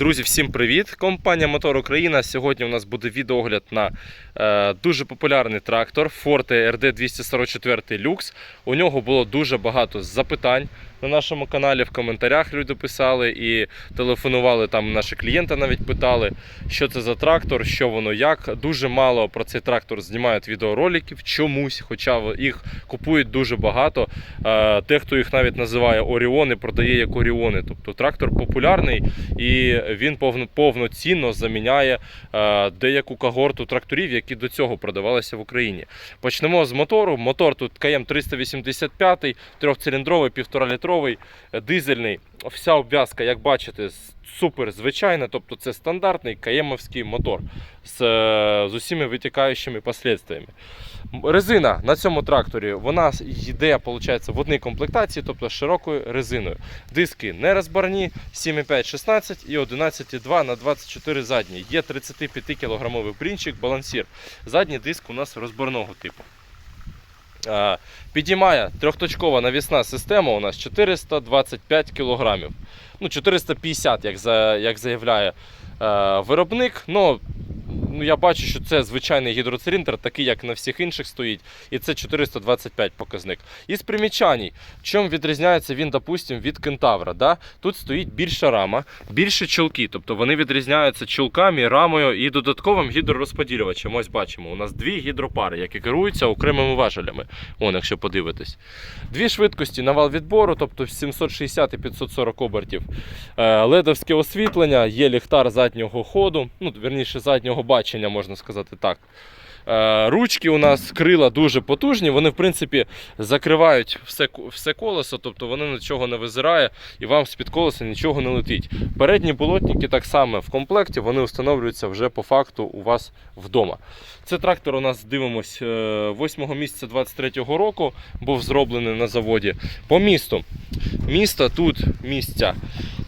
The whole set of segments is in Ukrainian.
Друзі, всім привіт! Компанія Мотор Україна. Сьогодні у нас буде відогляд на е, дуже популярний трактор Forte RD 244 Lux. У нього було дуже багато запитань на нашому каналі. В коментарях люди писали і телефонували там. Наші клієнти навіть питали, що це за трактор, що воно як. Дуже мало про цей трактор знімають відеороликів чомусь, хоча їх купують дуже багато. Дехто їх навіть називає Оріони, продає як Оріони. Тобто трактор популярний і він повно, повноцінно заміняє е, деяку когорту тракторів, які до цього продавалися в Україні. Почнемо з мотору. Мотор тут КМ 385, трьохциліндровий, півторалітровий, е, дизельний. Вся обв'язка, як бачите, супер звичайна, тобто це стандартний КМовський мотор з, е, з усіми витікаючими последствиями. Резина на цьому тракторі вона йде, виходить, в одній комплектації, тобто з широкою резиною. Диски не розбарні, 7,5 16 і 11,2 на 24 задні. Є 35 кілограмовий брінчик, балансір. Задній диск у нас розборного типу. Е, Підіймає трьохточкова навісна система у нас 425 кг. Ну, 450, як, за, як заявляє е, виробник. Ну, ну, я бачу, що це звичайний гідроциліндр, такий, як на всіх інших стоїть, і це 425 показник. Із примічань, чим відрізняється він, допустим, від кентавра. Да? Тут стоїть більша рама, більше чолки, тобто вони відрізняються чолками, рамою і додатковим гідророзподілювачем. Ось бачимо, у нас дві гідропари, які керуються окремими важелями. Вон, якщо подивитись. Дві швидкості на вал відбору, тобто 760 і 540 обертів. Е, Ледовське освітлення, є ліхтар заднього ходу, ну, верніше заднього бачення, можна сказати так. Е, Ручки у нас крила дуже потужні, вони в принципі закривають все, все колесо, тобто воно нічого не визирає і вам з-під колеса нічого не летить. Передні болотники так само в комплекті, вони встановлюються вже по факту у вас вдома. Це трактор у нас дивимось 8 місяця 23-го року, був зроблений на заводі. По місту. Місто тут місця.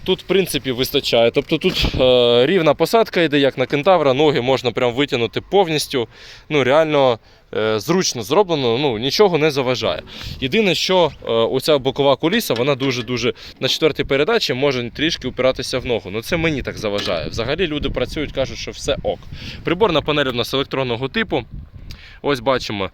Тут, в принципі, вистачає. Тобто тут е, рівна посадка йде, як на кентавра, ноги можна прям витягнути повністю. Ну, реально е, зручно зроблено, ну, нічого не заважає. Єдине, що е, оця бокова куліса, вона дуже-дуже на четвертій передачі може трішки упиратися в ногу. Ну це мені так заважає. Взагалі люди працюють, кажуть, що все ок. Приборна панель у нас електронного типу. Ось бачимо.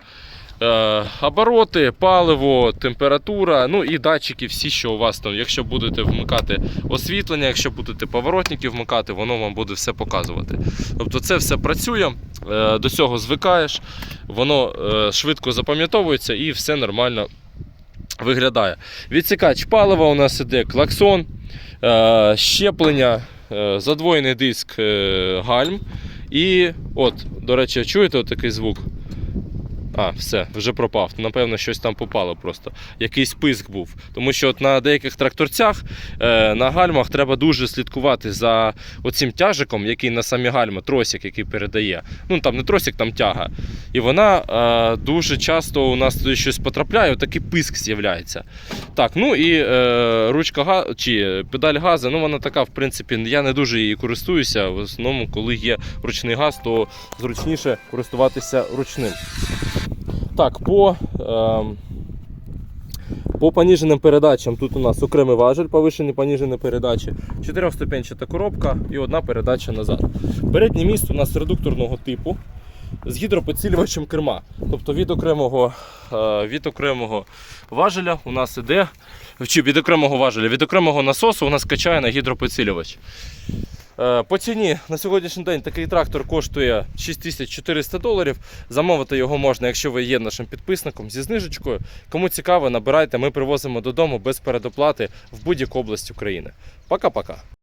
Е, обороти, паливо, температура, ну і датчики, всі, що у вас там, якщо будете вмикати освітлення, якщо будете поворотники вмикати, воно вам буде все показувати. Тобто це все працює, е, до цього звикаєш, воно е, швидко запам'ятовується і все нормально виглядає. Відсікач палива у нас іде клаксон, щеплення, задвоєний диск гальм. І от, до речі, чуєте такий звук? А, все, вже пропав. Напевно, щось там попало просто. Якийсь писк був. Тому що от на деяких тракторцях е, на гальмах треба дуже слідкувати за оцим тяжиком, який на самі гальма, тросик, який передає. Ну там не тросик, там тяга. І вона е, дуже часто у нас туди щось потрапляє, такий писк з'являється. Так, ну і е, ручка га... чи педаль газу, ну вона така, в принципі, я не дуже її користуюся. В основному, коли є ручний газ, то зручніше користуватися ручним. Так, по, ем, по поніженим передачам тут у нас окремий важель, повишені поніжені передачі, чотирьохступенчата коробка і одна передача назад. Переднє місце у нас редукторного типу з гідропідсилювачем керма. Тобто від окремого, е, від окремого важеля у нас іде, чи від окремого важеля, від окремого насосу у нас качає на гідропідсилювач. Е, По ціні на сьогоднішній день такий трактор коштує 6400 доларів. Замовити його можна, якщо ви є нашим підписником зі знижечкою. Кому цікаво, набирайте, ми привозимо додому без передоплати в будь-яку область України. Пока-пока.